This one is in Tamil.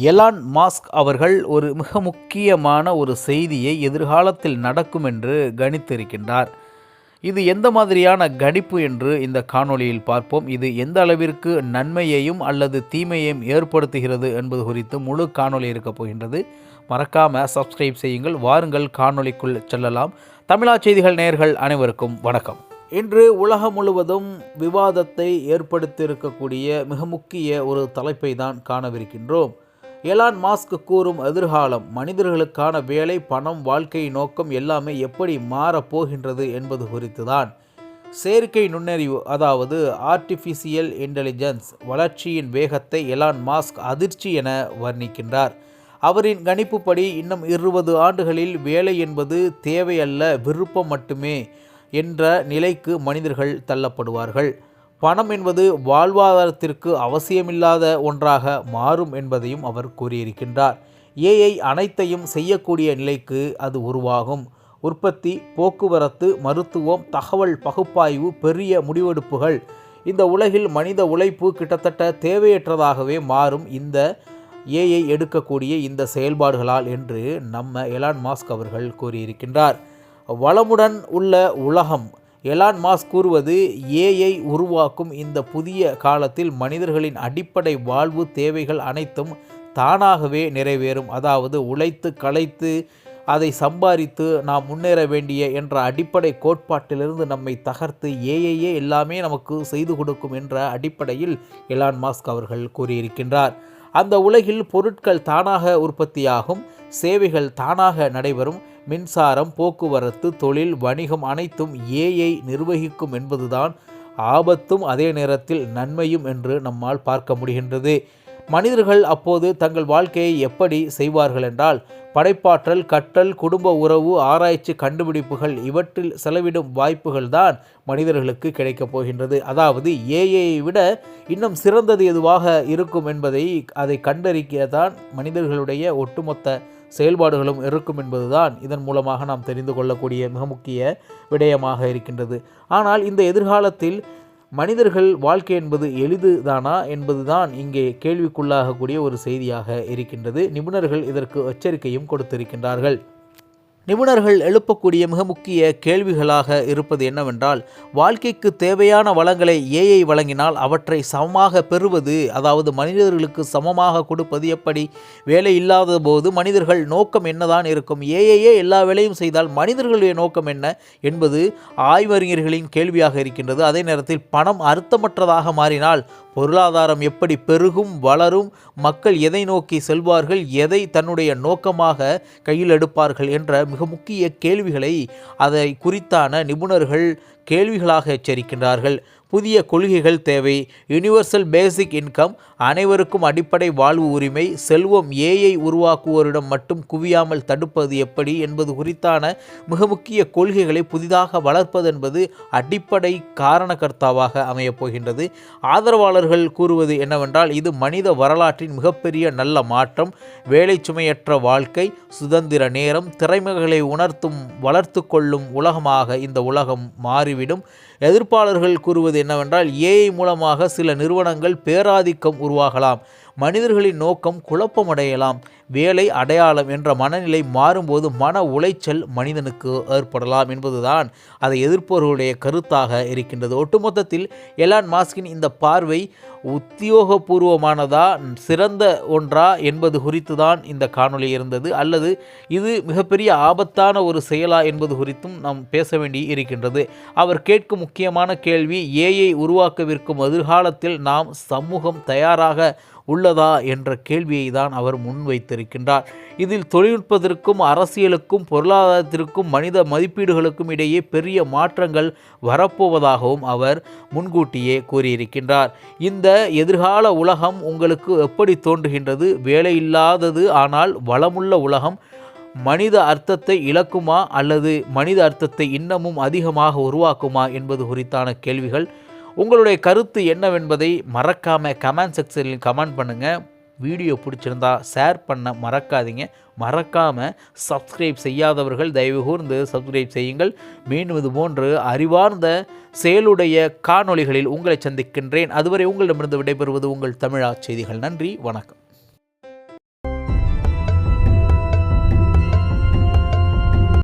எலான் மாஸ்க் அவர்கள் ஒரு மிக முக்கியமான ஒரு செய்தியை எதிர்காலத்தில் நடக்கும் என்று கணித்திருக்கின்றார். இது எந்த மாதிரியான கணிப்பு என்று இந்த காணொளியில் பார்ப்போம். இது எந்த அளவிற்கு நன்மையையும் அல்லது தீமையையும் ஏற்படுத்துகிறது என்பது குறித்து முழு காணொளி இருக்கப் போகின்றது. மறக்காமல் சப்ஸ்கிரைப் செய்யுங்கள். வாருங்கள் காணொளிக்குள் செல்லலாம். தமிழா செய்திகள் நேர்கள் அனைவருக்கும் வணக்கம். இன்று உலகம் முழுவதும் விவாதத்தை ஏற்படுத்தியிருக்கக்கூடிய மிக முக்கிய ஒரு தலைப்பை தான் காணவிருக்கின்றோம். எலான் மாஸ்க் கூறும் எதிர்காலம் மனிதர்களுக்கான வேலை பணம் வாழ்க்கை நோக்கம் எல்லாமே எப்படி மாறப்போகின்றது என்பது குறித்து தான் செயற்கை நுண்ணறிவு அதாவது ஆர்டிஃபிஷியல் இன்டெலிஜென்ஸ் வளர்ச்சியின் வேகத்தை எலான் மாஸ்க் அதிர்ச்சி என வர்ணிக்கின்றார். அவரின் கணிப்புப்படி இன்னும் இருபது ஆண்டுகளில் வேலை என்பது தேவையல்ல விருப்பம் மட்டுமே என்ற நிலைக்கு மனிதர்கள் தள்ளப்படுவார்கள். பணம் என்பது வாழ்வாதாரத்திற்கு அவசியமில்லாத ஒன்றாக மாறும் என்பதையும் அவர் கூறியிருக்கின்றார். ஏஐ அனைத்தையும் செய்யக்கூடிய நிலைக்கு அது உருவாகும். உற்பத்தி போக்குவரத்து மருத்துவம் தகவல் பகுப்பாய்வு பெரிய முடிவெடுப்புகள் இந்த உலகில் மனித உழைப்பு கிட்டத்தட்ட தேவையற்றதாகவே மாறும் இந்த ஏஐ எடுக்கக்கூடிய இந்த செயல்பாடுகளால் என்று நம்ம எலான் மாஸ்க் அவர்கள் கூறியிருக்கின்றார். வளமுடன் உள்ள உலகம் எலான் மாஸ் கூறுவது ஏஐ உருவாக்கும் இந்த புதிய காலத்தில் மனிதர்களின் அடிப்படை வாழ்வு தேவைகள் அனைத்தும் தானாகவே நிறைவேறும். அதாவது உழைத்து களைத்து அதை சம்பாதித்து நாம் முன்னேற வேண்டிய என்ற அடிப்படை கோட்பாட்டிலிருந்து நம்மை தகர்த்து ஏஐயே எல்லாமே நமக்கு செய்து கொடுக்கும் என்ற அடிப்படையில் எலான் மாஸ்க் அவர்கள் கூறியிருக்கின்றார். அந்த உலகில் பொருட்கள் தானாக உற்பத்தியாகும். சேவைகள் தானாக நடைபெறும். மின்சாரம் போக்குவரத்து தொழில் வணிகம் அனைத்தும் ஏஐ நிர்வகிக்கும் என்பதுதான் ஆபத்தும் அதே நேரத்தில் நன்மையும் என்று நம்மால் பார்க்க முடிகின்றது. மனிதர்கள் அப்போது தங்கள் வாழ்க்கையை எப்படி செய்வார்கள் என்றால் படைப்பாற்றல் கற்றல் குடும்ப உறவு ஆராய்ச்சி கண்டுபிடிப்புகள் இவற்றில் செலவிடும் வாய்ப்புகள் தான் மனிதர்களுக்கு கிடைக்கப் போகின்றது. அதாவது ஏஐயை விட இன்னும் சிறந்தது எதுவாக இருக்கும் என்பதை அதை கண்டறிக்க தான் மனிதர்களுடைய ஒட்டுமொத்த செயல்பாடுகளும் இருக்கும் என்பதுதான் இதன் மூலமாக நாம் தெரிந்து கொள்ளக்கூடிய மிக முக்கிய விடயமாக இருக்கின்றது. ஆனால் இந்த எதிர்காலத்தில் மனிதர்கள் வாழ்க்கை என்பது எளிதுதானா என்பதுதான் இங்கே கேள்விக்குள்ளாகக்கூடிய ஒரு செய்தியாக இருக்கின்றது. நிபுணர்கள் இதற்கு எச்சரிக்கையும் கொடுத்திருக்கின்றார்கள். நிபுணர்கள் எழுப்பக்கூடிய மிக முக்கிய கேள்விகளாக இருப்பது என்னவென்றால் வாழ்க்கைக்கு தேவையான வளங்களை ஏஐ வழங்கினால் அவற்றை சமமாக பெறுவது அதாவது மனிதர்களுக்கு சமமாக கொடுப்பது எப்படி? வேலை இல்லாத போது மனிதர்கள் நோக்கம் என்னதான் இருக்கும்? ஏஐயே எல்லா வேலையும் செய்தால் மனிதர்களுடைய நோக்கம் என்ன? என்பது ஆய்வறிஞர்களின் கேள்வியாக இருக்கின்றது. அதே நேரத்தில் பணம் அர்த்தமற்றதாக மாறினால் பொருளாதாரம் எப்படி பெருகும் வளரும் மக்கள் எதை நோக்கி செல்வார்கள் எதை தன்னுடைய நோக்கமாக கையில் எடுப்பார்கள் என்ற மிக முக்கிய கேள்விகளை அதை குறித்தான நிபுணர்கள் கேள்விகளாக எச்சரிக்கின்றார்கள். புதிய கொள்கைகள் தேவை. யூனிவர்சல் பேசிக் இன்கம் அனைவருக்கும் அடிப்படை வாழ்வு உரிமை செல்வம் ஏஐ உருவாக்குவோரிடம் மட்டும் குவியாமல் தடுப்பது எப்படி என்பது குறித்தான மிக முக்கிய கொள்கைகளை புதிதாக வளர்ப்பது என்பது அடிப்படை காரணகர்த்தாவாக அமையப் போகின்றது. ஆதரவாளர்கள் கூறுவது என்னவென்றால் இது மனித வரலாற்றின் மிகப்பெரிய நல்ல மாற்றம். வேலை சுமையற்ற வாழ்க்கை சுதந்திர நேரம் திறமைகளை உணர்த்தும் வளர்த்து கொள்ளும் உலகமாக இந்த உலகம் மாறிவிடும். எதிர்ப்பாளர்கள் கூறுவது என்னவென்றால் ஏஐ மூலமாக சில நிறுவனங்கள் பேராதிக்கம் உருவாகலாம். மனிதர்களின் நோக்கம் குழப்பமடையலாம். வேலை அடையாளம் என்ற மனநிலை மாறும்போது மன உளைச்சல் மனிதனுக்கு ஏற்படலாம் என்பதுதான் அதை எதிர்ப்பவர்களுடைய கருத்தாக இருக்கின்றது. ஒட்டுமொத்தத்தில் எலான் மாஸ்கின் இந்த பார்வை உத்தியோகபூர்வமானதா சிறந்த ஒன்றா என்பது குறித்து தான் இந்த காணொளி இருந்தது. அல்லது இது மிகப்பெரிய ஆபத்தான ஒரு செயலா என்பது குறித்தும் நாம் பேச வேண்டி இருக்கின்றது. அவர் கேட்கும் முக்கியமான கேள்வி ஏஐ உருவாக்கவிருக்கும் எதிர்காலத்தில் நாம் சமூகம் தயாராக உள்ளதா என்ற கேள்வியை தான் அவர் முன்வைத்திருக்கின்றார். இதில் தொழில்நுட்பத்திற்கும் அரசியலுக்கும் பொருளாதாரத்திற்கும் மனித மதிப்பீடுகளுக்கும் இடையே பெரிய மாற்றங்கள் வரப்போவதாகவும் அவர் முன்கூட்டியே கூறியிருக்கின்றார். இந்த எதிர்கால உலகம் உங்களுக்கு எப்படி தோன்றுகின்றது? வேலையில்லாதது ஆனால் வளமுள்ள உலகம் மனித அர்த்தத்தை இழக்குமா? அல்லது மனித அர்த்தத்தை இன்னமும் அதிகமாக உருவாக்குமா? என்பது குறித்தான கேள்விகள் உங்களுடைய கருத்து என்னவென்பதை மறக்காமல் கமெண்ட் செக்ஷனில் கமெண்ட் பண்ணுங்கள் வீடியோ பிடிச்சிருந்தா ஷேர் பண்ண மறக்காதீங்க. மறக்காமல் சப்ஸ்கிரைப் செய்யாதவர்கள் தயவு கூர்ந்து சப்ஸ்கிரைப் செய்யுங்கள். மீண்டும் இது போன்று அறிவார்ந்த செயலுடைய காணொளிகளில் உங்களை சந்திக்கின்றேன். அதுவரை உங்களிடமிருந்து விடைபெறுவது உங்கள் தமிழா செய்திகள். நன்றி வணக்கம்.